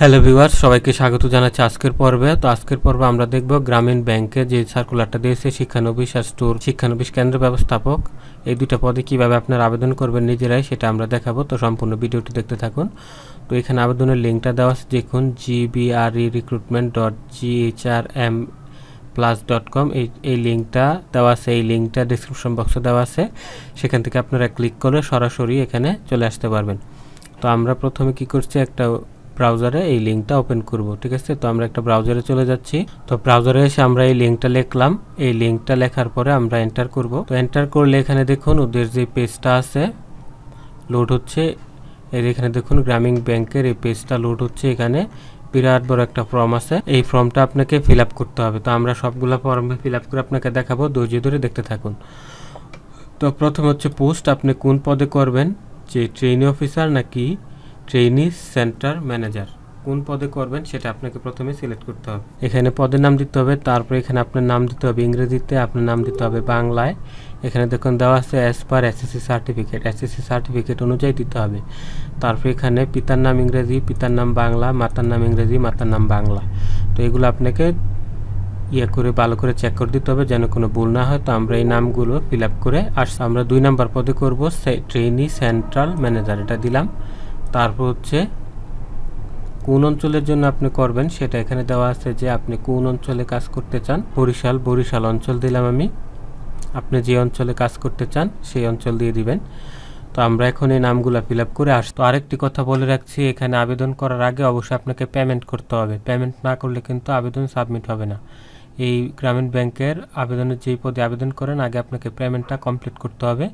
Hello viewers সবাইকে স্বাগত জানাচ্ছি আজকের পর্বে। তো আজকের পর্বে আমরা দেখব গ্রামীণ ব্যাংকে যে সার্কুলারটা দিয়েছে শিক্ষানবিশ আর স্টোর শিক্ষানবিশ কেন্দ্র ব্যবস্থাপক। এই দুটো পদে কীভাবে আপনারা আবেদন করবেন নিজেরাই সেটা আমরা দেখাবো। তো সম্পূর্ণ ভিডিওটি দেখতে থাকুন। তো এখানে আবেদনের লিঙ্কটা দেওয়া আছে, দেখুন GBRE recruitment dot GHR M plus dot com এই এই লিঙ্কটা দেওয়া আছে, এই লিঙ্কটা ডিসক্রিপশন বক্সে দেওয়া আছে। সেখান থেকে আপনারা ক্লিক করে সরাসরি এখানে চলে আসতে পারবেন। তো আমরা প্রথমে কি করছি, একটা ব্রাউজারে এই লিঙ্কটা ওপেন করব, ঠিক আছে? তো আমরা একটা ব্রাউজারে চলে যাচ্ছি। তো ব্রাউজারে এসে আমরা এই লিঙ্কটা লিখলাম। এই লিঙ্কটা লেখার পরে আমরা এন্টার করব। তো এন্টার করলে এখানে দেখুন ওদের যে পেজটা আছে লোড হচ্ছে। এর এখানে দেখুন গ্রামীণ ব্যাংকের এই পেজটা লোড হচ্ছে এখানে। বিরাট বড় একটা ফর্ম আছে। এই ফর্মটা আপনাকে ফিল করতে হবে। তো আমরা সবগুলো ফর্ম ফিল করে আপনাকে দেখাবো। ধৈর্য ধরে দেখতে থাকুন। তো প্রথম হচ্ছে পোস্ট আপনি কোন পদে করবেন? যে ট্রেনিং অফিসার নাকি ট্রেনি সেন্টার ম্যানেজার কোন পদে করবেন সেটা আপনাকে প্রথমে সিলেক্ট করতে হবে। এখানে পদের নাম দিতে হবে, তারপর এখানে আপনার নাম দিতে হবে ইংরেজিতে, আপনার নাম দিতে হবে বাংলায়। এখানে দেখুন দেওয়া আছে as per SSC certificate SSC certificate অনুযায়ী দিতে হবে। তারপর এখানে পিতার নাম ইংরেজি, পিতার নাম বাংলা, মাতার নাম ইংরেজি, মাতার নাম বাংলা। তো এগুলো আপনাকে ইয়ে করে, ভালো করে চেক করে দিতে হবে যেন কোনো ভুল না হয়। তো আমরা এই নামগুলো ফিল আপ করে আর আমরা দুই নাম্বার পদে করব ট্রেনি সেন্ট্রাল ম্যানেজার এটা দিলাম। তারপর হচ্ছে কোন অঞ্চলের জন্য আপনি করবেন সেটা এখানে দেওয়া আছে যে আপনি কোন অঞ্চলে কাজ করতে চান। বরিশাল বরিশাল অঞ্চল দিলাম আমি। আপনি যে অঞ্চলে কাজ করতে চান সেই অঞ্চল দিয়ে দিবেন। তো আমরা এখন এই নামগুলো ফিল আপ করে আস তো আরেকটি কথা বলে রাখছি, এখানে আবেদন করার আগে অবশ্যই আপনাকে পেমেন্ট করতে হবে। পেমেন্ট না করলে কিন্তু আবেদন সাবমিট হবে না। এই গ্রামীণ ব্যাংকের আবেদনের যেই পদে আবেদন করেন, আগে আপনাকে পেমেন্টটা কমপ্লিট করতে হবে।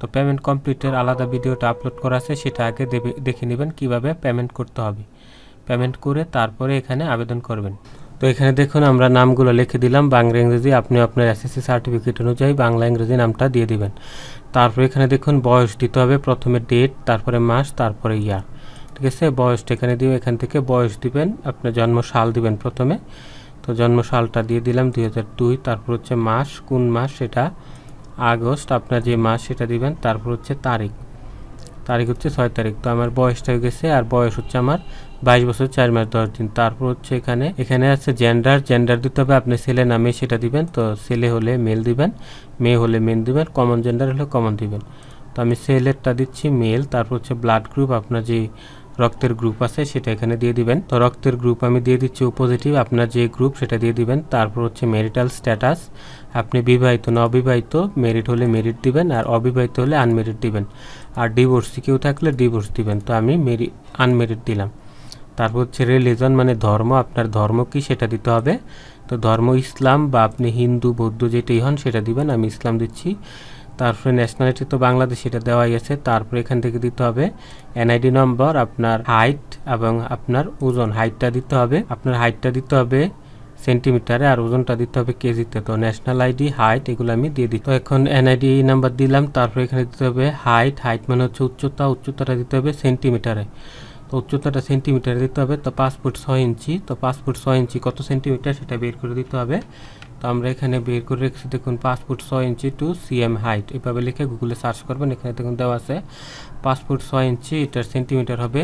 তো পেমেন্ট কমপ্লিটের আলাদা ভিডিওটা আপলোড করা আছে, সেটা আগে দেখে নেবেন কীভাবে পেমেন্ট করতে হবে। পেমেন্ট করে তারপরে এখানে আবেদন করবেন। তো এখানে দেখুন আমরা নামগুলো লিখে দিলাম, বাংলা, ইংরেজি, আপনি আপনার এসএসসি সার্টিফিকেট অনুযায়ী বাংলা, ইংরেজি নামটা দিয়ে দিবেন। তারপরে এখানে দেখুন বয়স দিতে হবে, প্রথমে ডেট তারপরে মাস, তারপরে ইয়ার ঠিক আছে? বয়সটা এখানে দিয়ে, এখান থেকে বয়স দিবেন, আপনার জন্ম সাল দিবেন প্রথমে। তো জন্ম সালটা দিয়ে দিলাম দুই হাজার দুই, তারপর হচ্ছে মাস, কোন মাস, সেটা আগস্ট আপনার যে মাস সেটা দিবেন, তারপর হচ্ছে তারিখ। তারিখ হচ্ছে ছয় তারিখ। তো আমার বয়সটা হয়ে গেছে আর বয়স হচ্ছে আমার বাইশ বছর, চার মাস, দশ দিন। তারপর হচ্ছে এখানে এখানে আছে জেন্ডার জেন্ডার দিতে হবে আপনি ছেলে না মেয়ে সেটা দিবেন। তো ছেলে হলে মেল দিবেন, মেয়ে হলে মেন দিবেন কমন জেন্ডার হলে কমন দিবেন। তো আমি ছেলেরটা দিচ্ছি মেল তারপর হচ্ছে ব্লাড গ্রুপ আপনার যে রক্তের গ্রুপ আছে, সেটা এখানে দিয়ে দিবেন। তো রক্তের গ্রুপ আমি দিয়ে দিচ্ছি ও পজিটিভ আপনার যে গ্রুপ সেটা দিয়ে দিবেন। তারপর হচ্ছে মেরিটাল স্ট্যাটাস আপনি বিবাহিত না অবিবাহিত মেরিট হলে মেরিট দিবেন আর অবিবাহিত হলে আনমেরিট দিবেন। আর ডিভোর্সি কেউ থাকলে ডিভোর্স দিবেন। তো আমি মেরি আনমেরিট দিলাম। তারপর হচ্ছে রিলিজন মানে ধর্ম, আপনার ধর্ম কি সেটা দিতে হবে। তো ধর্ম ইসলাম বা আপনি হিন্দু, বৌদ্ধ যেটাই হন সেটা দিবেন, আমি ইসলাম দিচ্ছি। তারপরে ন্যাশনালিটি তো বাংলাদেশ এটা দেওয়াই আছে। তারপরে এখান থেকে দিতে হবে এনআইডি নম্বর আপনার হাইট এবং আপনার ওজন। হাইটটা দিতে হবে। আপনার হাইটটা দিতে হবে সেন্টিমিটারে আর ওজনটা দিতে হবে কেজিতে। তো ন্যাশনাল আইডি হাইট এগুলো আমি দিয়ে দিই তো এখন এনআইডি নাম্বার দিলাম। তারপরে এখানে দিতে হবে হাইট হাইট মানে হচ্ছে উচ্চতা। উচ্চতাটা দিতে হবে সেন্টিমিটারে তো উচ্চতাটা সেন্টিমিটারে দিতে হবে। তো পাঁচ ফুট ছয় ইঞ্চি। তো পাঁচ ফুট ছয় ইঞ্চি কত সেন্টিমিটার সেটা বের করে দিতে হবে। তো আমরা এখানে বের করে রেখেছি, দেখুন, পাঁচ ফুট ছয় ইঞ্চি টু সিএম হাইট এভাবে লিখে গুগলে সার্চ করবেন, এখানে দেখুন দেওয়া আছে, পাঁচ ফুট ছয় ইঞ্চি, এটার সেন্টিমিটার হবে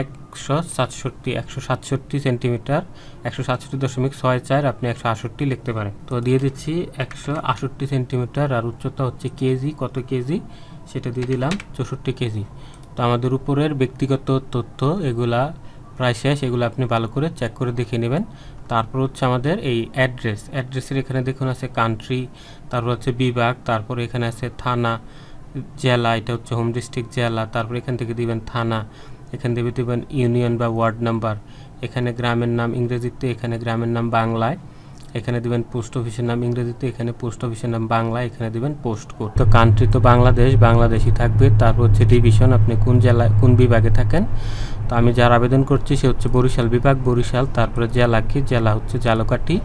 একশো সাতষট্টি একশো সাতষট্টি সেন্টিমিটার একশো সাতষট্টি দশমিক ছয় চার, আপনি একশো আষট্টি লিখতে পারেন। তো দিয়ে দিচ্ছি একশো আষট্টি সেন্টিমিটার আর উচ্চতা হচ্ছে কেজি, কত কেজি? সেটা দিয়ে দিলাম চৌষট্টি কেজি। তো আমাদের উপরের ব্যক্তিগত তথ্য, এগুলা প্রায় শেষ, এগুলো আপনি ভালো করে চেক করে দেখে নেবেন। তারপর হচ্ছে আমাদের এই অ্যাড্রেস অ্যাড্রেসের এখানে দেখুন আছে কান্ট্রি তারপর হচ্ছে বিভাগ, তারপর এখানে আছে থানা, জেলা, এটা হচ্ছে হোম ডিস্ট্রিক্ট জেলা, তারপর এখান থেকে দিবেন থানা, এখান থেকে দিবেন ইউনিয়ন বা ওয়ার্ড নাম্বার এখানে গ্রামের নাম ইংরেজিতে, এখানে গ্রামের নাম বাংলায়, এখানে দিবেন পোস্ট অফিসের নাম ইংরেজিতে, এখানে পোস্ট অফিসের নাম বাংলা এখানে দিবেন পোস্ট কোড তো কান্ট্রি তো বাংলাদেশ, বাংলাদেশই থাকবে। তারপর হচ্ছে ডিভিশন আপনি কোন জেলায়, কোন বিভাগে থাকেন তো আমি যার আবেদন করছি সে হচ্ছে বরিশাল বিভাগ, বরিশাল, তারপরে জেলা কি? জেলা হচ্ছে জালকাঠি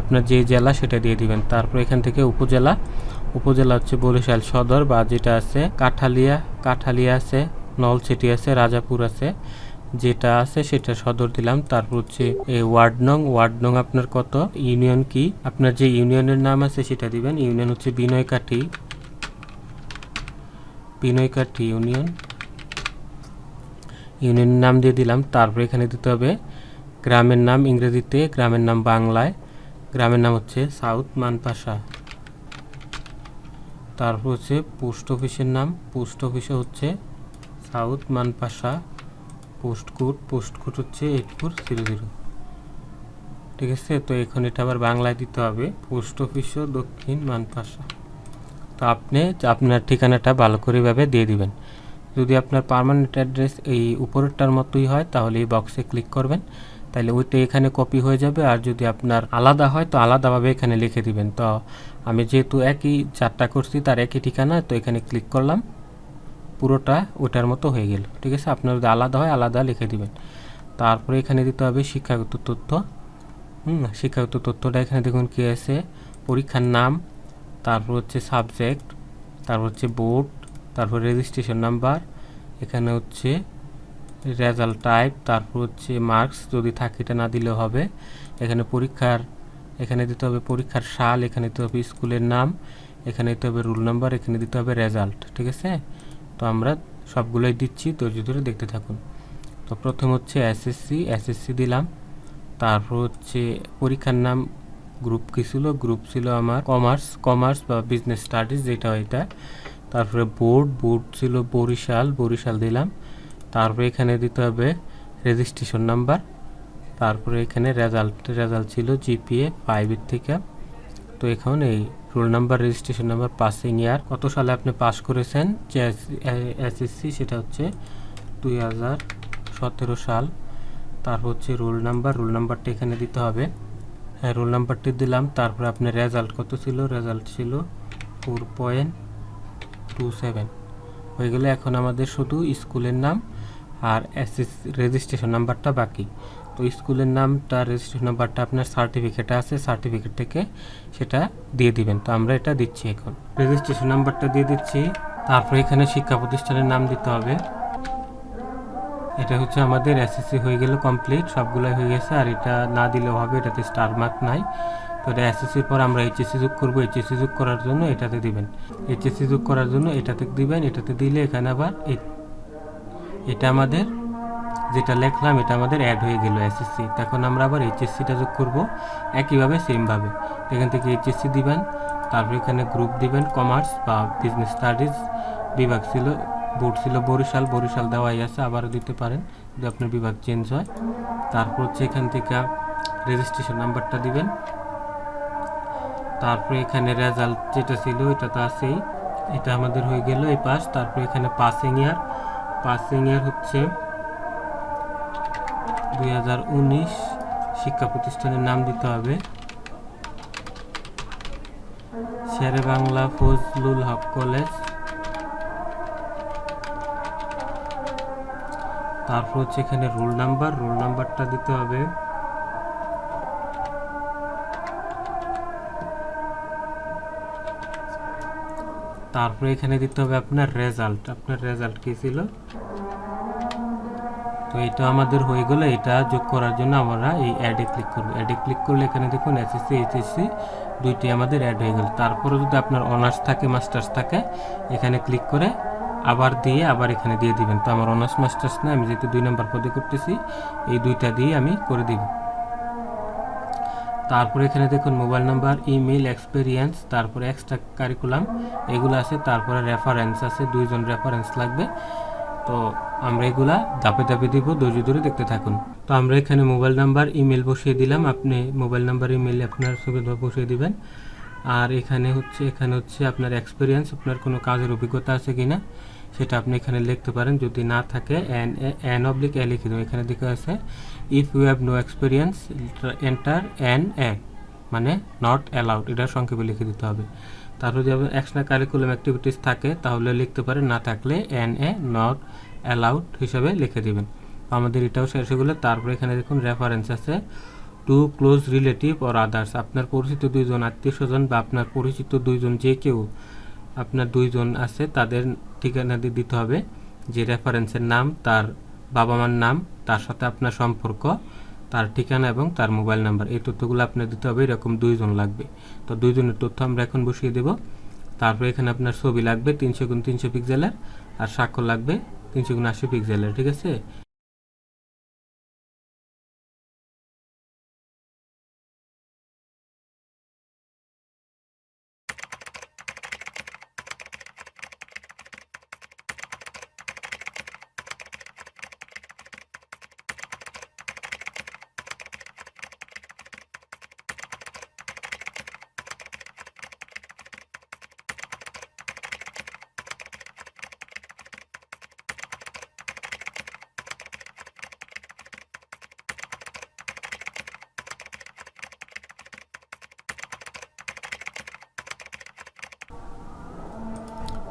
আপনার যে জেলা সেটা দিয়ে দিবেন। তারপর এখান থেকে উপজেলা। উপজেলা হচ্ছে বরিশাল সদর বা যেটা আছে কাঠালিয়া। কাঠালিয়া আছে, নলছিটি আছে, রাজাপুর আছে। যেটা আছে সেটা সদর দিলাম। তারপর হচ্ছে ওয়ার্ড নং ওয়ার্ড নং আপনার কত? ইউনিয়ন কি? আপনার যে ইউনিয়নের নাম আছে সেটা দিবেন। ইউনিয়ন হচ্ছে বিনয়কাঠি। বিনয়কাঠি ইউনিয়ন। ইউনিয়নের নাম দিয়ে দিলাম, তারপর এখানে দিতে হবে গ্রামের নাম ইংরেজিতে, গ্রামের নাম বাংলায়। গ্রামের নাম হচ্ছে সাউথ মানপাশা। তারপর হচ্ছে পোস্ট অফিসের নাম, পোস্ট অফিসে হচ্ছে south Manpasha, post code post code হচ্ছে এইট ফোর জিরো জিরো। ঠিক আছে, তো এখন এটা আবার বাংলায় দিতে হবে, পোস্ট অফিসও দক্ষিণ মানপাশা। তো আপনি আপনার ঠিকানাটা ভালো করে এভাবে দিয়ে দিবেন। যদি আপনার পার্মানেন্ট অ্যাড্রেস এই উপরেরটার মতোই হয়, তাহলে এই বক্সে ক্লিক করবেন। তাহলে ওইটা এখানে কপি হয়ে যাবে, আর যদি আপনার আলাদা হয়, তো আলাদাভাবে এখানে লিখে দিবেন। তো আমি যেহেতু একই চারটা করছি, তার একই ঠিকানা, তো এখানে ক্লিক করলাম। পুরোটা ওটার মতো হয়ে গেল। ঠিক আছে? আপনার যদি আলাদা হয়, আলাদা লিখে দিবেন। তারপরে এখানে দিতে হবে শিক্ষাগত তথ্য। হুম, শিক্ষাগত তথ্যটা এখানে দেখুন কী আছে। পরীক্ষার নাম, তারপর হচ্ছে সাবজেক্ট তারপর হচ্ছে বোর্ড তারপর রেজিস্ট্রেশন নাম্বার এখানে হচ্ছে রেজাল্ট টাইপ তারপর হচ্ছে মার্কস যদি থাকে এটা না দিলেও হবে। এখানে পরীক্ষার, এখানে দিতে হবে পরীক্ষার সাল, এখানে দিতে হবে স্কুলের নাম, এখানে দিতে হবে রুল নাম্বার এখানে দিতে হবে রেজাল্ট ঠিক আছে? তো আমরা সবগুলোই দিচ্ছি, ধৈর্য ধরে দেখতে থাকুন। তো প্রথম হচ্ছে এসএসসি এসএসসি দিলাম। তারপর হচ্ছে পরীক্ষার নাম গ্রুপ কী ছিল? গ্রুপ ছিল আমার কমার্স কমার্স বা বিজনেস স্টাডিজ যেটা এটা। তারপরে বোর্ড বোর্ড ছিল বরিশাল বরিশাল দিলাম। তারপরে এখানে দিতে হবে রেজিস্ট্রেশন নাম্বার তারপরে এখানে রেজাল্ট রেজাল্ট ছিল জিপিএ ফাইভের থেকে। তো এখন এই roll number registration number passing year কত সালে আপনি পাস করেছেন? যে এসএসসি সেটা হচ্ছে দুই হাজার সতেরো সাল। তারপর হচ্ছে রোল নাম্বার রোল নাম্বারটা এখানে দিতে হবে। হ্যাঁ রোল নাম্বারটি দিলাম। তারপরে আপনার রেজাল্ট কত ছিল? রেজাল্ট ছিল ফোর পয়েন্ট টু সেভেন হয়ে গেলে এখন আমাদের শুধু স্কুলের নাম আর এসএস রেজিস্ট্রেশন নাম্বারটা বাকি। তো স্কুলের নামটা রেজিস্ট্রেশন নাম্বারটা আপনার সার্টিফিকেটে আছে সার্টিফিকেট থেকে সেটা দিয়ে দিবেন। তো আমরা এটা দিচ্ছি এখন। রেজিস্ট্রেশন নাম্বারটা দিয়ে দিচ্ছি। তারপর এখানে শিক্ষা প্রতিষ্ঠানের নাম দিতে হবে। এটা হচ্ছে আমাদের এসএসসি হয়ে গেল কমপ্লিট সবগুলাই হয়ে গেছে। আর এটা না দিলেও হবে, এটাতে স্টার মার্ক নাই। তো এটা এসএসসির পর আমরা এইচএসসি যোগ করব। এইচএসসি যোগ করার জন্য এটাতে দিবেন। এইচএসসি যোগ করার জন্য এটাতে দিবেন। এটাতে দিলে এখানে আবার এটা আমাদের যেটা লেখলাম, এটা আমাদের অ্যাড হয়ে গেল এসএসসি তখন আমরা আবার এইচএসসিটা যোগ করব একইভাবে সেমভাবে এখান থেকে এইচএসসি দিবেন। তারপর এখানে গ্রুপ দিবেন কমার্স বা বিজনেস স্টাডিজ বিভাগ ছিল বোর্ড ছিল, বরিশাল। বরিশাল দেওয়াই আছে, আবারও দিতে পারেন যদি আপনার বিভাগ চেঞ্জ হয়। তারপর হচ্ছে এখান থেকে রেজিস্ট্রেশন নাম্বারটা দিবেন। তারপরে এখানে রেজাল্ট যেটা ছিল, এটা তো আছেই। এটা আমাদের হয়ে গেল এই পাস তারপরে এখানে পাসিং ইয়ার পাসিং ইয়ার হচ্ছে দু হাজার উনিশ শিক্ষা প্রতিষ্ঠানের নাম দিতে হবে। শেরে বাংলা ফজলুল হক কলেজ। তারপর হচ্ছে এখানে রোল নাম্বার রোল নাম্বারটা দিতে হবে। তারপরে এখানে দিতে হবে আপনার রেজাল্ট আপনার রেজাল্ট কি ছিল? তো এটা আমাদের হয়ে গেলে, এটা যোগ করার জন্য আমরা এই অ্যাডে ক্লিক করব। অ্যাডে ক্লিক করলে এখানে দেখুন এসএসসি এইচএসসি দুইটি আমাদের অ্যাড হয়ে গেল। তারপরে যদি আপনার অনার্স থাকে মাস্টার্স থাকে, এখানে ক্লিক করে আবার দিয়ে আবার এখানে দিয়ে দিবেন। তো আমার অনার্স মাস্টার্স না, আমি যেহেতু দুই নম্বর পদে করতেছি, এই দুইটা দিয়ে আমি করে দিব। তারপরে এখানে দেখুন মোবাইল নাম্বার ইমেল এক্সপিরিয়েন্স, তারপরে এক্সট্রা কারিকুলাম, এগুলো আছে, তারপরে রেফারেন্স আছে, দুইজন রেফারেন্স লাগবে। তো আমরা এগুলা ধাপে ধাপে দিব, ধৈর্য ধরে দেখতে থাকুন। তো আমরা এখানে মোবাইল নাম্বার ইমেল বসিয়ে দিলাম, আপনি মোবাইল নাম্বার ইমেল আপনার সুবিধা বসিয়ে দিবেন। আর এখানে হচ্ছে এখানে হচ্ছে আপনার এক্সপিরিয়েন্স, আপনার কোনো কাজের অভিজ্ঞতা আছে কিনা। সেটা আপনি এখানে লিখতে পারেন। যদি না থাকে এন এন অবলিক এ লিখে দেবেন। এখানে দিকে আছে if you have no experience enter N A মানে নট অ্যালাউড এটার সংক্ষেপে লিখে দিতে হবে। তারপর যদি আপনার এক্সট্রা কারিকুলাম অ্যাক্টিভিটিস থাকে, তাহলে লিখতে পারেন। না থাকলে এন এ নট অ্যালাউড হিসাবে লিখে দেবেন। আমাদের এটাও শেষ হয়ে গেলো। তারপরে এখানে দেখুন রেফারেন্স আছে to close relative or others আপনার পরিচিত দুইজন আত্মীয় স্বজন বা আপনার পরিচিত দুইজন যে কেউ আপনার দুইজন আছে, তাদের ঠিকানা দিয়ে দিতে হবে যে রেফারেন্সের নাম, তার বাবা মার নাম, তার সাথে আপনার সম্পর্ক, তার ঠিকানা এবং তার মোবাইল নাম্বার এই তথ্যগুলো আপনার দিতে হবে, এরকম দুইজন লাগবে। তো দুইজনের তথ্য আমরা এখন বসিয়ে দেব। তারপরে এখানে আপনার ছবি লাগবে, তিনশো গুণ তিনশো পিক্সেলের আর স্বাক্ষর লাগবে তিনশো গুণ আশি পিক্সেলের ঠিক আছে?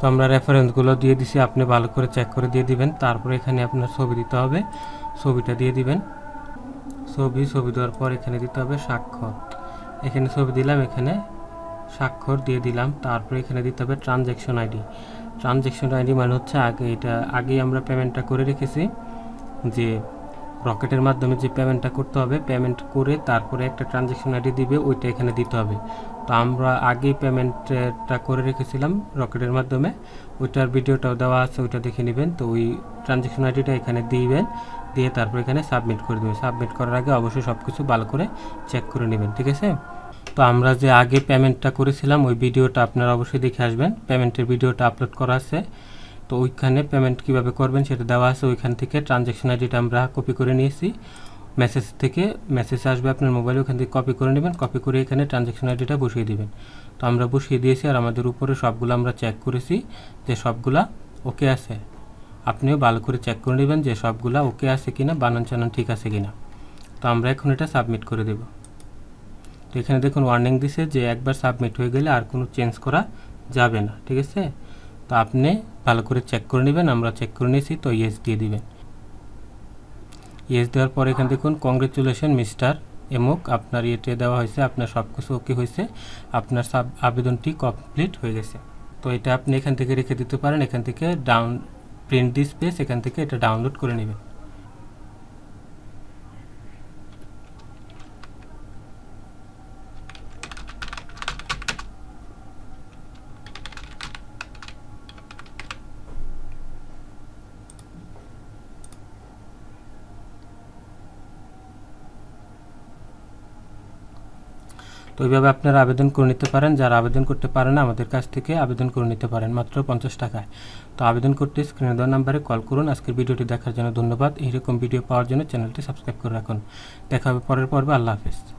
তো আমরা রেফারেন্সগুলো দিয়ে দিছি, আপনি ভালো করে চেক করে দিয়ে দিবেন, তারপরে এখানে আপনার ছবি দিতে হবে, ছবিটা দিয়ে দিবেন। ছবি ছবি দেওয়ার পর এখানে দিতে হবে স্বাক্ষর। এখানে ছবি দিলাম, এখানে স্বাক্ষর দিয়ে দিলাম, তারপরে এখানে দিতে হবে ট্রানজ্যাকশন আইডি ট্রানজ্যাকশন আইডি মানে হচ্ছে আগে, এটা আগেই আমরা পেমেন্টটা করে রেখেছি যে রকেটের মাধ্যমে যে পেমেন্টটা করতে হবে পেমেন্ট করে তারপরে একটা ট্রানজ্যাকশন আইডি দিবে, ওইটা এখানে দিতে হবে। তো আমরা আগেই পেমেন্টটা করে রেখেছিলাম রকেটের মাধ্যমে, ওইটার ভিডিওটাও দেওয়া আছে, ওইটা দেখে নেবেন। তো ওই ট্রানজ্যাকশন আইডিটা এখানে দিবেন, দিয়ে তারপর এখানে সাবমিট করে দেবেন। সাবমিট করার আগে অবশ্যই সব কিছু ভালো করে চেক করে নেবেন, ঠিক আছে? তো আমরা যে আগে পেমেন্টটা করেছিলাম, ওই ভিডিওটা আপনারা অবশ্যই দেখে আসবেন। পেমেন্টের ভিডিওটা আপলোড করা আছে। তো ওইখানে পেমেন্ট কীভাবে করবেন সেটা দেওয়া আছে। ওইখান থেকে ট্রানজ্যাকশন আইডিটা আমরা কপি করে নিয়েছি। মেসেজ থেকে মেসেজ আসবে আপনার মোবাইলে ওখান থেকে কপি করে নেবেন। কপি করে এখানে ট্রানজ্যাকশন আইডিটা বসিয়ে দেবেন। তো আমরা বসিয়ে দিয়েছি আর আমাদের উপরে সবগুলো আমরা চেক করেছি যে সবগুলা ওকে আছে। আপনিও ভালো করে চেক করে নেবেন যে সবগুলা ওকে আছে কিনা, বানান চানান ঠিক আছে কিনা। তো আমরা এখন এটা সাবমিট করে দেব। তো এখানে দেখুন ওয়ার্নিং দিছে যে একবার সাবমিট হয়ে গেলে আর কোনো চেঞ্জ করা যাবে না, ঠিক আছে? তো আপনি ভালো করে চেক করে নেবেন, আমরা চেক করে নিয়েছি, তো ইয়েস দিয়ে দিবেন। ইয়েস দেওয়ার পরে এখানে দেখুন কংগ্রেচুলেশন মিস্টার এমুক আপনার ইয়েটে দেওয়া হয়েছে, আপনার সব কিছু ওকে হয়েছে, আপনার সাব, আবেদনটি কমপ্লিট হয়ে গেছে। তো এটা আপনি এখান থেকে রেখে দিতে পারেন, এখান থেকে ডাউন প্রিন্ট ডিসপ্লেস এখান থেকে এটা ডাউনলোড করে নেবেন। তো এইভাবে আপনারা আবেদন করে নিতে পারেন। যারা আবেদন করতে পারেন আমাদের কাছ থেকে আবেদন করে নিতে পারেন, মাত্র পঞ্চাশ টাকায়। তো আবেদন করতে স্ক্রিনে দেওয়া নাম্বারে কল করুন। আজকের ভিডিওটি দেখার জন্য ধন্যবাদ। এইরকম ভিডিও পাওয়ার জন্য চ্যানেলটি সাবস্ক্রাইব করে রাখুন। দেখা হবে পরের পর্বে। আল্লাহ হাফেজ।